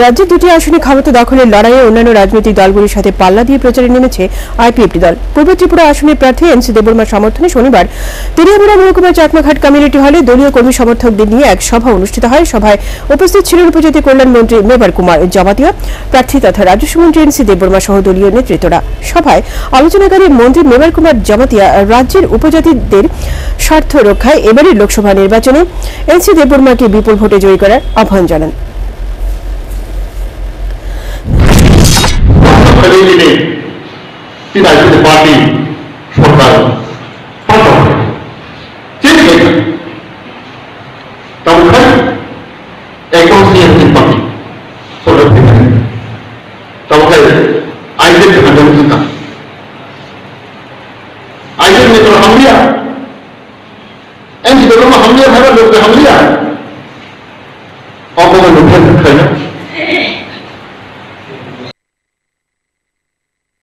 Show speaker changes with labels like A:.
A: রাজ্যের দুটি আসনে ক্ষমতা দখলের লড়াইয়ে অন্যান্য রাজনৈতিক দলগুলির সাথে পাল্লা দিয়ে প্রচারে নেমেছে আইপিএফটি দল। পূর্ব ত্রিপুরা আসনের প্রার্থী এনসি দেববর্মার সমর্থনে শনিবার তেলিয়ামুড়া মহকুমার চাকমাঘাট কমিউনিটি হলে দলীয় কর্মী সমর্থকদের নিয়ে এক সভা অনুষ্ঠিত হয়। সভায় উপস্থিত ছিলেন উপজাতি কল্যাণ মন্ত্রী মেবার কুমার জমাতিয়া, প্রার্থী তথা রাজস্ব মন্ত্রী এনসি দেববর্মা সহ দলীয় নেতৃত্বরা। সভায় আলোচনাকারী মন্ত্রী মেবার কুমার জমাতিয়া, রাজ্যের উপজাতিদের স্বার্থ রক্ষায় এবারের লোকসভা নির্বাচনে এনসি দেববর্মাকে বিপুল ভোটে জয়ী করার আহ্বান জানান।
B: না আইনের में तो हम लिया एन जी हम लिया है लोग हम लिया और वो लोग है ना